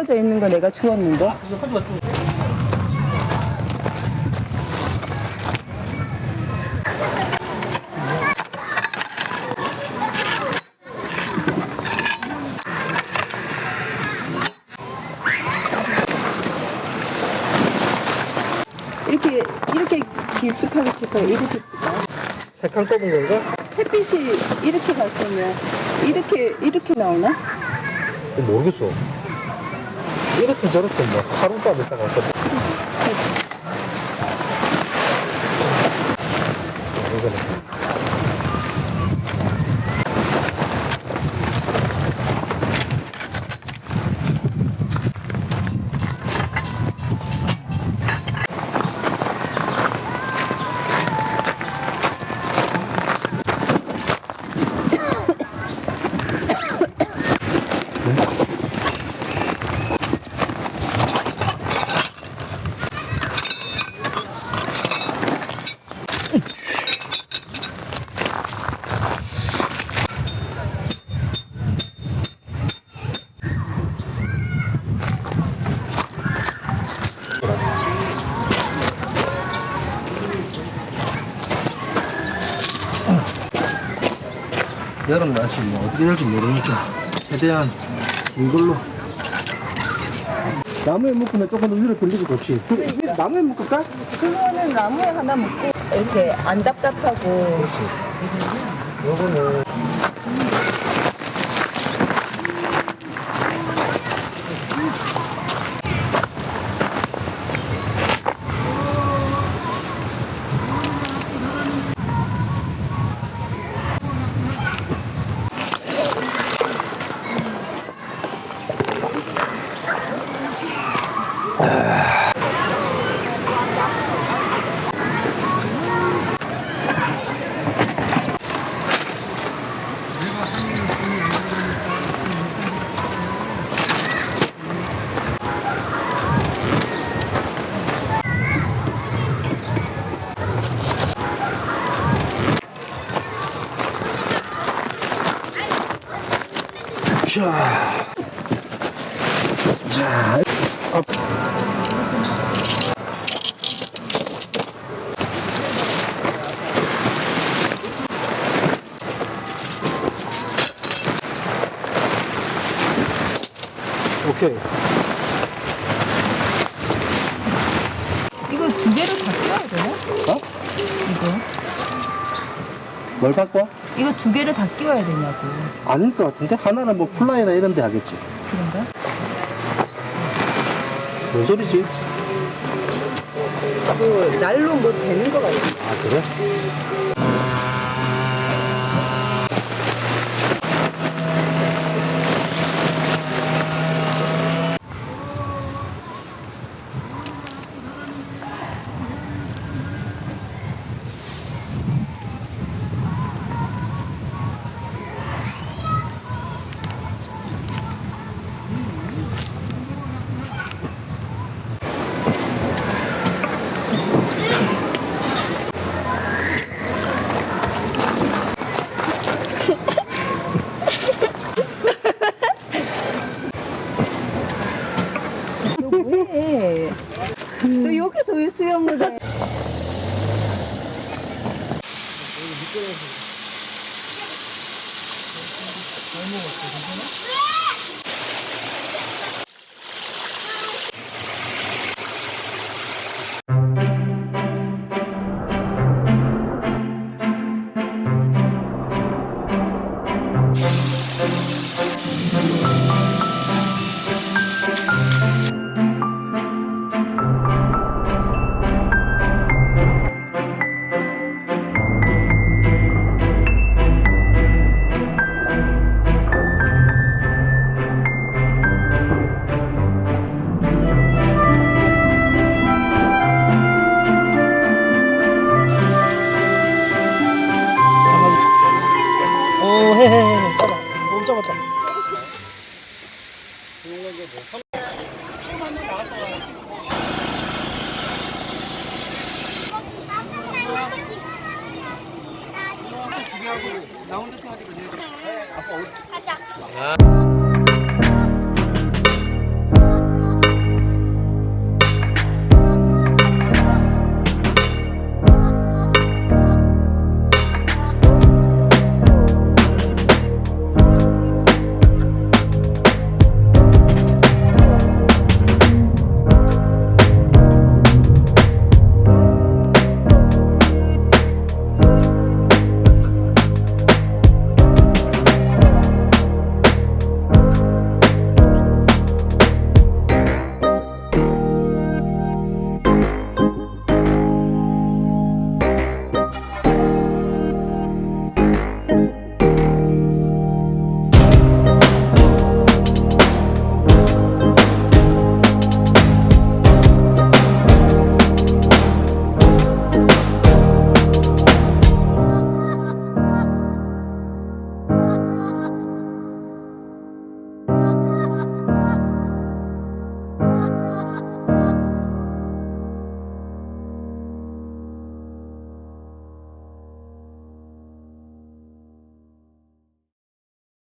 떨어져 있는 거 내가 주웠는데. 이렇게 이렇게 길쭉하게 칠까요? 이렇게? 세칸 꼽은 건가? 햇빛이 이렇게 갔으면 이렇게 이렇게 나오나? 모르겠어. 이렇게 저렇게 뭐 하룻밤 있다가 왔거든. 이거는. 여름 날씨 뭐 어떻게 될지 모르니까 최대한 이걸로. 나무에 묶으면 조금 더 위로 들리고 좋지. 그, 위- 나무에 묶을까? 그거는 나무에 하나 묶고 이렇게 안 답답하고. 요거는 자, 자, 업. 오케이. 이거 두 개를 다 끼워야 되나? 어? 이거 뭘 바꿔? 이거 두 개를 다 끼워야 되냐고 아닐 것 같은데? 하나는 뭐 플라이나 이런 데 하겠지. 그런가? 뭔 소리지? 그 날로 뭐 되는 거 같아 아, 그래? 해. 너 여기서 왜 수영을 해? 어, 가자.